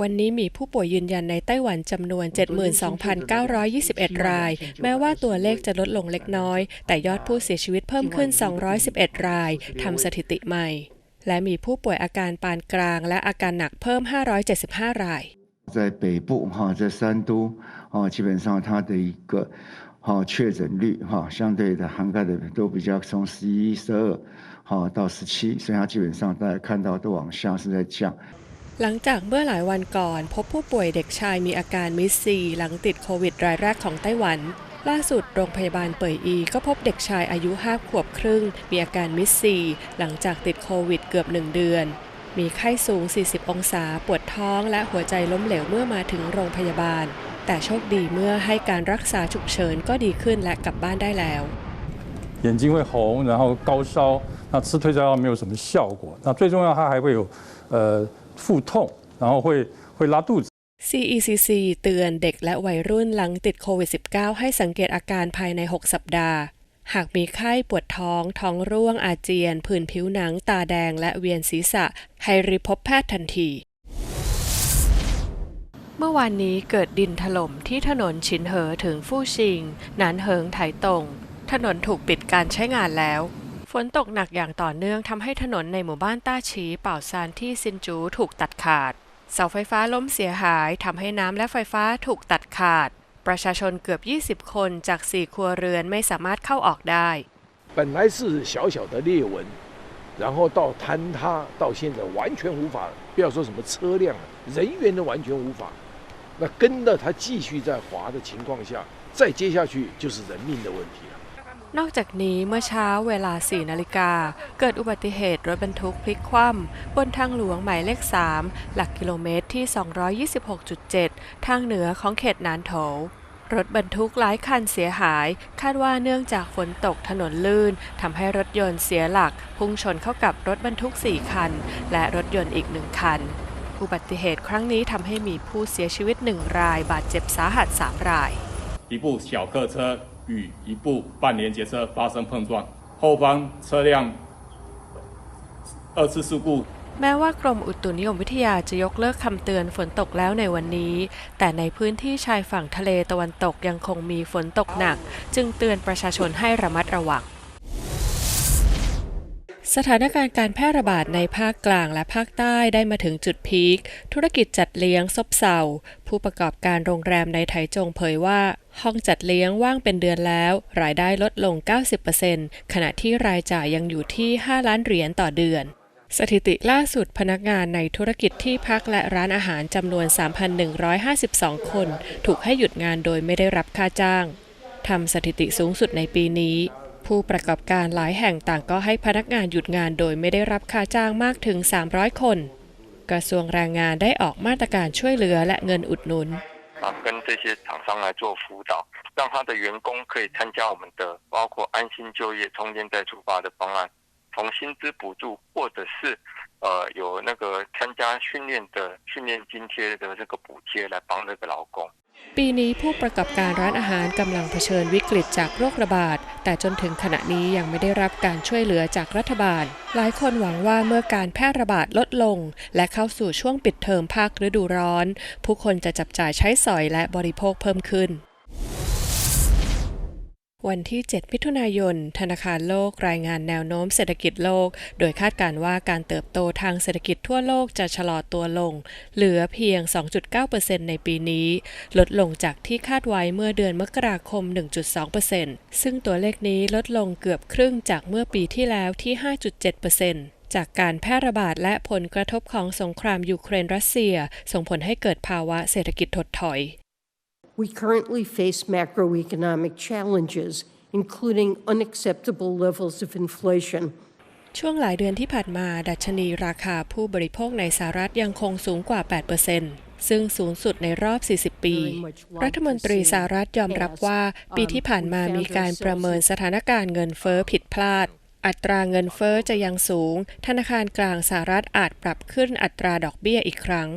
วันนี้มีผู้ป่วยยืนยันในไต้หวันจำนวน 72,921 ราย แม้ว่าตัวเลขจะลดลงเล็กน้อย แต่ยอดผู้เสียชีวิตเพิ่มขึ้น 211 ราย ทำสถิติใหม่ และมีผู้ป่วยอาการปานกลาง และอาการหนักเพิ่ม 575 ราย 在北部哈，在三都哦，基本上它的一个哈确诊率哈，相对的涵盖的都比较从十一、十二好到十七，所以它基本上大家看到都往下是在降。 หลังจากเมื่อหลายวันก่อน พบผู้ป่วยเด็กชายมีอาการมิสซีหลังติดโควิดรายแรกของไต้หวัน ล่าสุดโรงพยาบาลเป่ยอี ก็พบเด็กชายอายุ 5 ขวบครึ่ง มีอาการมิสซีหลังจากติดโควิดเกือบ 1 เดือน มีไข้สูง 40 องศา ปวดท้องและหัวใจล้มเหลวเมื่อมาถึงโรงพยาบาล แต่โชคดีเมื่อให้การรักษาฉุกเฉินก็ดีขึ้นและกลับบ้านได้แล้ว 眼睛会红，然后高烧，那吃退烧药没有什么效果。那最重要，它还会有呃 腹痛，然后会会拉肚子。 CECC เตือนเด็กและวัยรุ่นหลังติดโควิด -19 ให้สังเกตอาการภายใน 6 สัปดาห์ หากมีไข้ปวดท้อง ท้องร่วงอาเจียน ผื่นผิวหนัง ตาแดง และเวียนศีรษะ ให้รีบพบแพทย์ทันที เมื่อวานนี้เกิดดินถล่มที่ถนนชินเหอถึงฟู่ชิงหนานเหิงไถตง ถนนถูกปิดการใช้งานแล้ว ฝนตกหนักอย่างต่อเนื่องทำให้ถนนในหมู่บ้านต้าชีเป่าซานที่ซินจูถูกตัดขาด เสาไฟฟ้าล้มเสียหายทำให้น้ำและไฟฟ้าถูกตัดขาด ประชาชนเกือบ 20 คนจาก 4 ครัวเรือนไม่สามารถเข้าออกได้ 本来是小小的裂纹，然后到坍塌，到现在完全无法，不要说什么车辆了，人员都完全无法。那跟着它继续在滑的情况下，再接下去就是人命的问题了。 นอกจากนี้เมื่อเช้าเวลา 4 นาฬิกา เกิดอุบัติเหตุรถบรรทุกพลิกคว่ำบนทางหลวงหมายเลข 3 หลักกิโลเมตรที่ 226.7 ทางเหนือของเขตนานโถ รถบรรทุกหลายคันเสียหาย คาดว่าเนื่องจากฝนตกถนนลื่นทำให้รถยนต์เสียหลัก พุ่งชนเข้ากับรถบรรทุก 4 คัน และรถยนต์อีกหนึ่งคัน อุบัติเหตุครั้งนี้ทำให้มีผู้เสียชีวิตหนึ่งราย บาดเจ็บสาหัสสามราย 一部小客车 与一部半连接车发生碰撞，后方车辆二次事故 แม้ว่ากรมอุตุนิยมวิทยาจะยกเลิกคำเตือนฝนตกแล้วในวันนี้ แต่ในพื้นที่ชายฝั่งทะเลตะวันตกยังคงมีฝนตกหนัก จึงเตือนประชาชนให้ระมัดระวัง สถานการณ์การแพร่ระบาดในภาคกลางและภาคใต้ได้มาถึงจุดพีค ธุรกิจจัดเลี้ยงซบเซา ผู้ประกอบการโรงแรมในไถจงเผยว่า ห้องจัดเลี้ยงว่างเป็นเดือนแล้ว รายได้ลดลง 90%ขณะที่รายจ่ายยังอยู่ที่ 5 ล้านเหรียญต่อเดือน สถิติล่าสุดพนักงานในธุรกิจที่พักและร้านอาหารจำนวน 3,152 คน ถูกให้หยุดงานโดยไม่ได้รับค่าจ้างทำสถิติสูงสุดในปีนี้ ผู้ประกอบการหลายแห่งต่างก็ให้พนักงานหยุดงานโดยไม่ได้รับค่าจ้างมากถึง 300 คน กระทรวงแรงงานได้ออกมาตรการช่วยเหลือและเงินอุดหนุน 啊，跟这些厂商来做辅导，让他的员工可以参加我们的包括安心就业、充电再出发的方案，从薪资补助或者是呃有那个参加训练的训练津贴的这个补贴来帮这个劳工。 ปีนี้ผู้ประกอบการร้านอาหารกำลังเผชิญวิกฤตจากโรคระบาด แต่จนถึงขณะนี้ยังไม่ได้รับการช่วยเหลือจากรัฐบาล หลายคนหวังว่าเมื่อการแพร่ระบาดลดลง และเข้าสู่ช่วงปิดเทอมภาคฤดูร้อน ผู้คนจะจับจ่ายใช้สอยและบริโภคเพิ่มขึ้น วันที่ 7 มิถุนายน ธนาคารโลกรายงานแนวโน้มเศรษฐกิจโลก โดยคาดการว่าการเติบโตทางเศรษฐกิจทั่วโลกจะชะลอตัวลง เหลือเพียง 2.9%ในปีนี้ ลดลงจากที่คาดไว้เมื่อเดือนมกราคม 1.2%ซึ่งตัวเลขนี้ลดลงเกือบครึ่งจากเมื่อปีที่แล้วที่ 5.7%จากการแพร่ระบาดและผลกระทบของสงครามยูเครนรัสเซีย ส่งผลให้เกิดภาวะเศรษฐกิจถดถอย We currently face macroeconomic challenges, including unacceptable levels of inflation. ช่วงหลายเดือนที่ผ่านมา ดัชนีราคาผู้บริโภคในสหรัฐยังคงสูงกว่า 8%ซึ่งสูงสุดในรอบ 40 ปี รัฐมนตรีสหรัฐยอมรับว่า ปีที่ผ่านมามีการประเมินสถานการณ์เงินเฟ้อผิดพลาด อัตราเงินเฟ้อจะยังสูง ธนาคารกลางสหรัฐอาจปรับขึ้นอัตราดอกเบี้ยอีกครั้ง